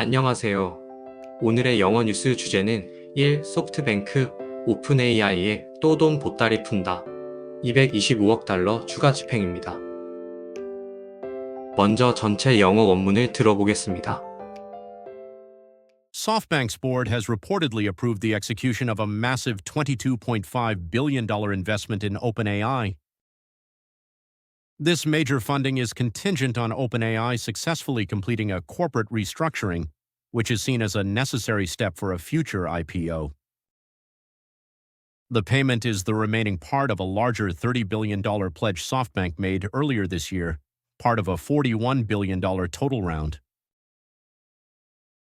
안녕하세요. 오늘의 영어 뉴스 주제는 1. 소프트뱅크 오픈 AI에 또 돈 보따리 푼다. 225억 달러 추가 집행입니다. 먼저 전체 영어 원문을 들어보겠습니다. SoftBank's board has reportedly approved the execution of a massive $22.5 billion investment in OpenAI. This major funding is contingent on OpenAI successfully completing a corporate restructuring, which is seen as a necessary step for a future IPO. The payment is the remaining part of a larger $30 billion pledge SoftBank made earlier this year, part of a $41 billion total round.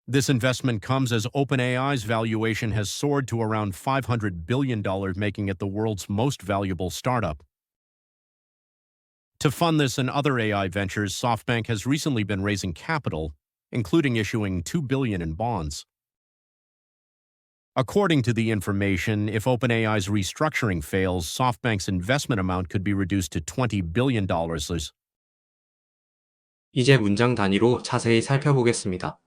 This investment comes as OpenAI's valuation has soared to around $500 billion, making it the world's most valuable startup. To fund this and other AI ventures, SoftBank has recently been raising capital, including issuing $2 billion in bonds. According to the information, if OpenAI's restructuring fails, SoftBank's investment amount could be reduced to $20 billion. 이제 문장 단위로 자세히 살펴보겠습니다.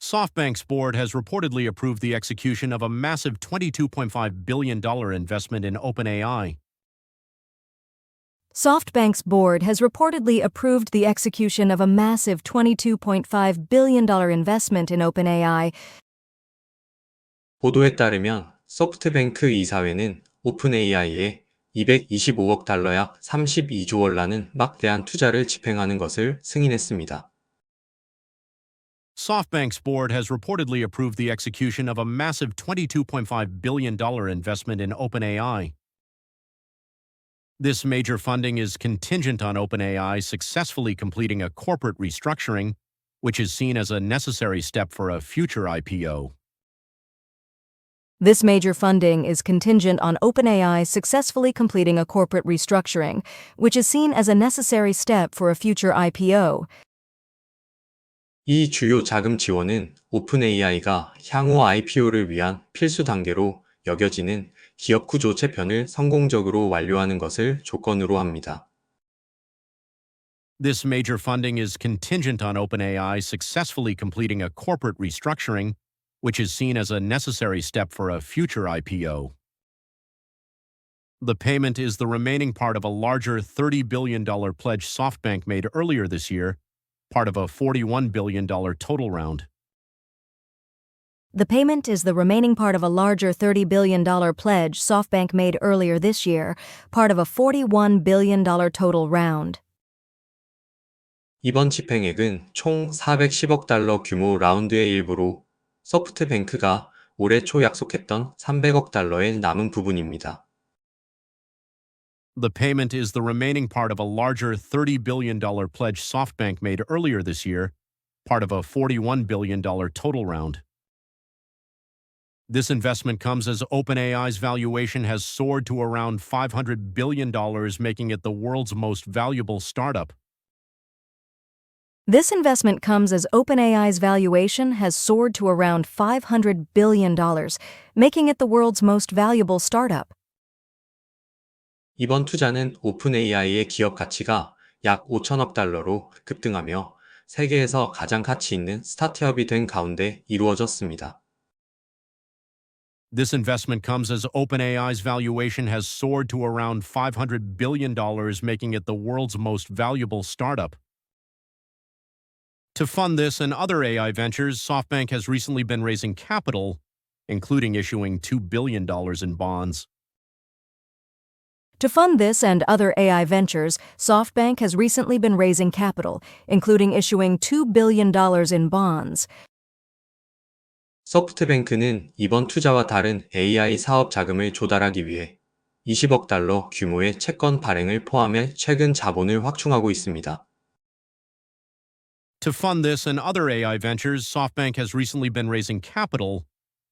SoftBank's board has reportedly approved the execution of a massive $22.5 billion investment in OpenAI. SoftBank's board has reportedly approved the execution of a massive $22.5 billion investment in OpenAI. 보도에 따르면 소프트뱅크 이사회는 오픈 AI에 225억 달러 약 32조 원라는 막대한 투자를 집행하는 것을 승인했습니다. SoftBank's board has reportedly approved the execution of a massive $22.5 billion investment in OpenAI. This major funding is contingent on OpenAI successfully completing a corporate restructuring, which is seen as a necessary step for a future IPO. This major funding is contingent on OpenAI successfully completing a corporate restructuring, which is seen as a necessary step for a future IPO. 이 주요 자금 지원은 오픈 AI가 향후 IPO를 위한 필수 단계로 여겨지는 기업 구조 재편을 성공적으로 완료하는 것을 조건으로 합니다. This major funding is contingent on OpenAI successfully completing a corporate restructuring, which is seen as a necessary step for a future IPO. The payment is the remaining part of a larger $30 billion pledge SoftBank made earlier this year, part of a $41 billion total round. The payment is the remaining part of a larger $30 billion pledge SoftBank made earlier this year, part of a $41 billion total round. 이번 집행액은 총 410억 달러 규모 라운드의 일부로 소프트뱅크가 올해 초 약속했던 300억 달러의 남은 부분입니다. The payment is the remaining part of a larger $30 billion pledge SoftBank made earlier this year, part of a $41 billion total round. This investment comes as OpenAI's valuation has soared to around $500 billion, making it the world's most valuable startup. This investment comes as OpenAI's valuation has soared to around $500 billion, making it the world's most valuable startup. 이번 투자는 오픈 AI의 기업 가치가 약 5천억 달러로 급등하며 세계에서 가장 가치 있는 스타트업이 된 가운데 이루어졌습니다. This investment comes as OpenAI's valuation has soared to around $500 billion, making it the world's most valuable startup. To fund this and other AI ventures, SoftBank has recently been raising capital, including issuing $2 billion in bonds. To fund this and other AI ventures, SoftBank has recently been raising capital, including issuing $2 billion in bonds. 소프트뱅크는 이번 투자와 다른 AI 사업 자금을 조달하기 위해 20억 달러 규모의 채권 발행을 포함해 최근 자본을 확충하고 있습니다. To fund this and other AI ventures, SoftBank has recently been raising capital,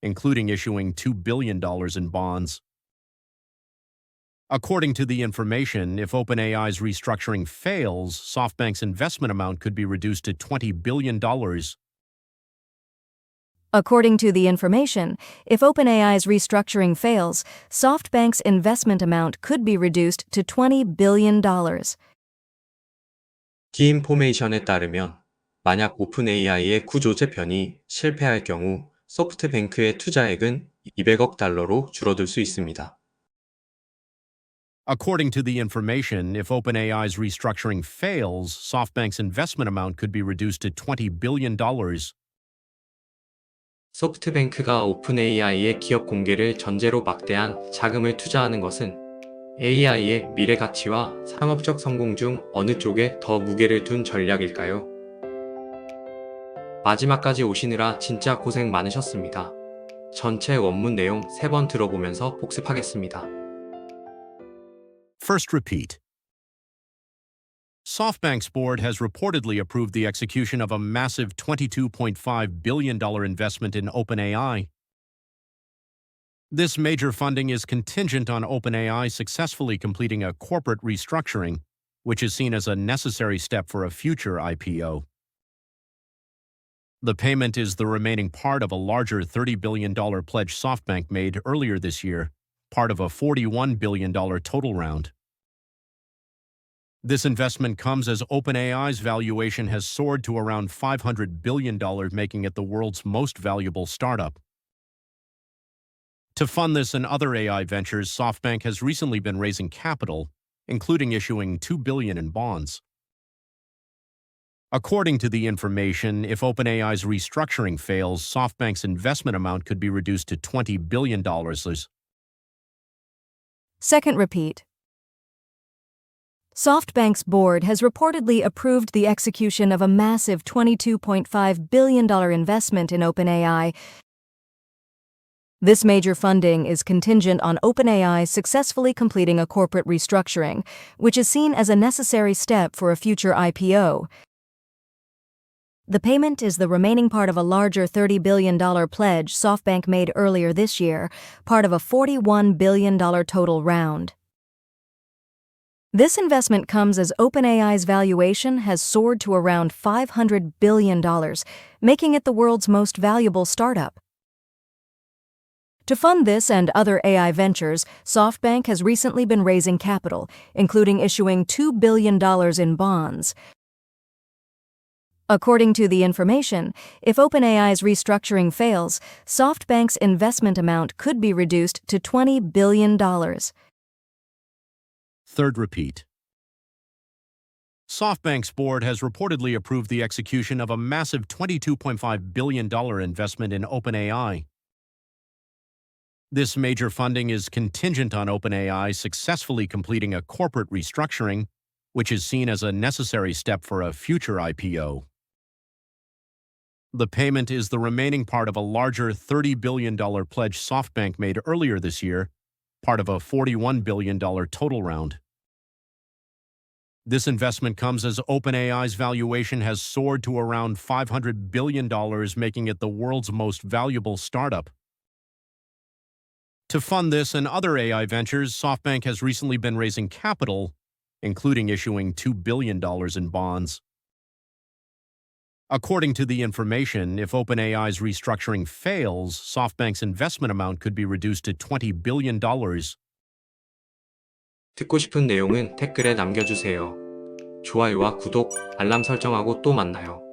including issuing $2 billion in bonds. According to the information, if OpenAI's restructuring fails, SoftBank's investment amount could be reduced to $20 billion. According to the information, if OpenAI's restructuring fails, SoftBank's investment amount could be reduced to $20 billion. 기인포메이션에 따르면 만약 오픈 AI의 구조 재편이 실패할 경우 소프트뱅크의 투자액은 200억 달러로 줄어들 수 있습니다. According to the information, if OpenAI's restructuring fails, SoftBank's investment amount could be reduced to $20 billion. 소프트뱅크가 오픈 AI의 기업 공개를 전제로 막대한 자금을 투자하는 것은 AI의 미래 가치와 상업적 성공 중 어느 쪽에 더 무게를 둔 전략일까요? 마지막까지 오시느라 진짜 고생 많으셨습니다. 전체 원문 내용 세번 들어보면서 복습하겠습니다. First repeat. SoftBank's board has reportedly approved the execution of a massive $22.5 billion investment in OpenAI. This major funding is contingent on OpenAI successfully completing a corporate restructuring, which is seen as a necessary step for a future IPO. The payment is the remaining part of a larger $30 billion pledge SoftBank made earlier this year, part of a $41 billion total round. This investment comes as OpenAI's valuation has soared to around $500 billion, making it the world's most valuable startup. To fund this and other AI ventures, SoftBank has recently been raising capital, including issuing 2 billion in bonds. According to the information, if OpenAI's restructuring fails, SoftBank's investment amount could be reduced to $20 billion. Second repeat. SoftBank's board has reportedly approved the execution of a massive $22.5 billion investment in OpenAI. This major funding is contingent on OpenAI successfully completing a corporate restructuring, which is seen as a necessary step for a future IPO. The payment is the remaining part of a larger $30 billion pledge SoftBank made earlier this year, part of a $41 billion total round. This investment comes as OpenAI's valuation has soared to around $500 billion, making it the world's most valuable startup. To fund this and other AI ventures, SoftBank has recently been raising capital, including issuing $2 billion in bonds. According to the information, if OpenAI's restructuring fails, SoftBank's investment amount could be reduced to $20 billion. Third repeat. SoftBank's board has reportedly approved the execution of a massive $22.5 billion investment in OpenAI. This major funding is contingent on OpenAI successfully completing a corporate restructuring, which is seen as a necessary step for a future IPO. The payment is the remaining part of a larger $30 billion pledge SoftBank made earlier this year, part of a $41 billion total round. This investment comes as OpenAI's valuation has soared to around $500 billion, making it the world's most valuable startup. To fund this and other AI ventures, SoftBank has recently been raising capital, including issuing $2 billion in bonds. According to the information, if OpenAI's restructuring fails, SoftBank's investment amount could be reduced to $20 billion. 듣고 싶은 내용은 댓글에 남겨주세요. 좋아요와 구독, 알람 설정하고 또 만나요.